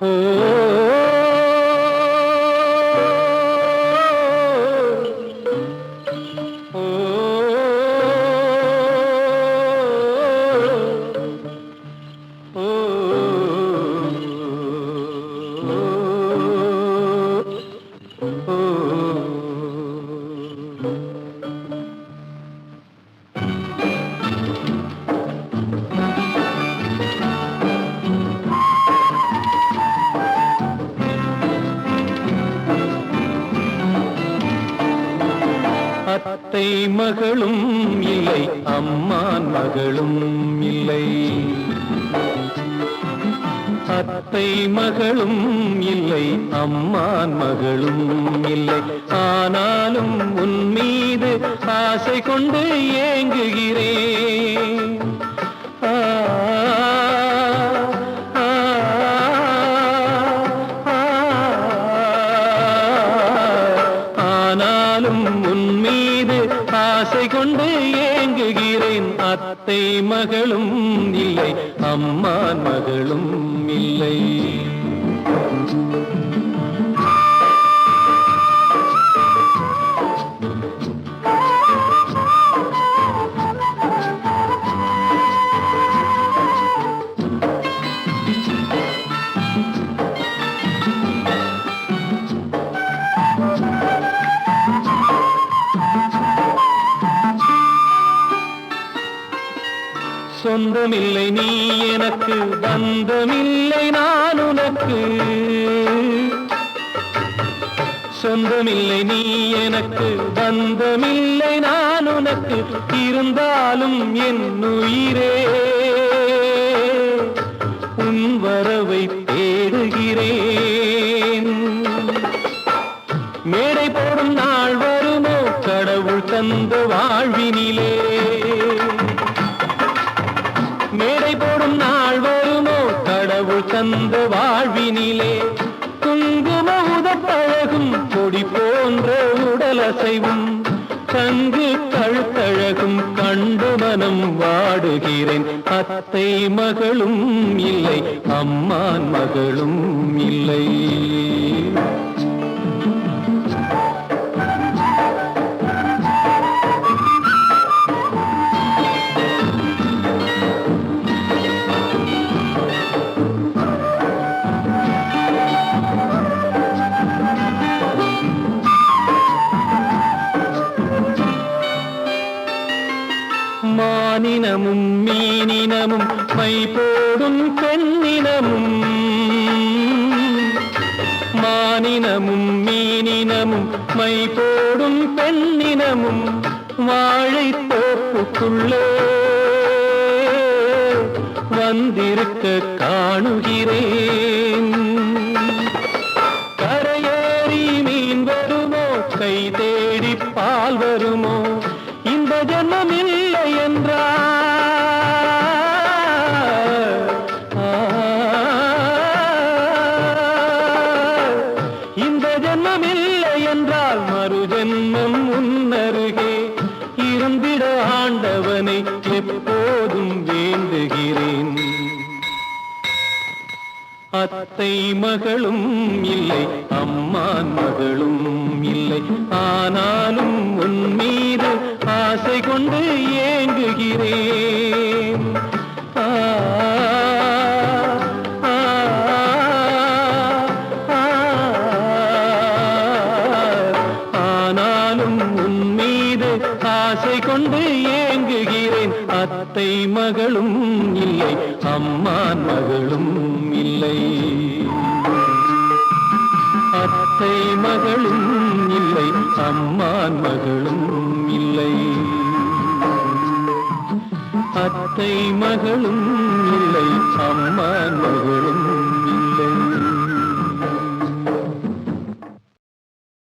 嗯。அத்தை மகளும் இல்லை அம்மான் மகளும் இல்லை. அத்தை மகளும் இல்லை அம்மான் மகளும் இல்லை. ஆனாலும் உன் மீது ஆசை கொண்டு ஏங்குகிறேன். ஆசை கொண்டு ஏங்குகிறேன். அத்தை மகளும் இல்லை அம்மான் மகளும் இல்லை. சொந்தமில்லை நீ எனக்கு பந்தமில்லை நான் உனக்கு. சொந்தமில்லை நீ எனக்கு பந்தமில்லை நான் உனக்கு. இருந்தாலும் என் உயிரே உன் வரவை தேடுகிறேன். மேடை போடும் நாள் வருமோ கடவுள் தந்த வாழ்வினிலே. வாடுகிறேன் அத்தை மகளும் இல்லை அம்மான் மகளும் இல்லை. மீனமும் மீனினமும் மை போடும் பெண்ணினமும். மானினமும் மீனினமும் மை போடும் பெண்ணினமும். வாழை தோப்புக்குள்ளே வந்திருக்க காணுகிறேன். என்றால் மறு ஜென்மம் உன்னருகே இருந்திட ஆண்டவனை எப்போதும் வேண்டுகிறேன். அத்தை மகளும் இல்லை அம்மான் மகளும் இல்லை. ஆனாலும் உன் மீது ஆசை கொண்டு ஏங்குகிறேன். ஏங்குகிறேன். அத்தை மகளும் இல்லை அம்மான் மகளும் இல்லை. அத்தை மகளும் இல்லை அம்மான் மகளும் இல்லை. அத்தை மகளும் இல்லை அம்மான் மகளும் இல்லை.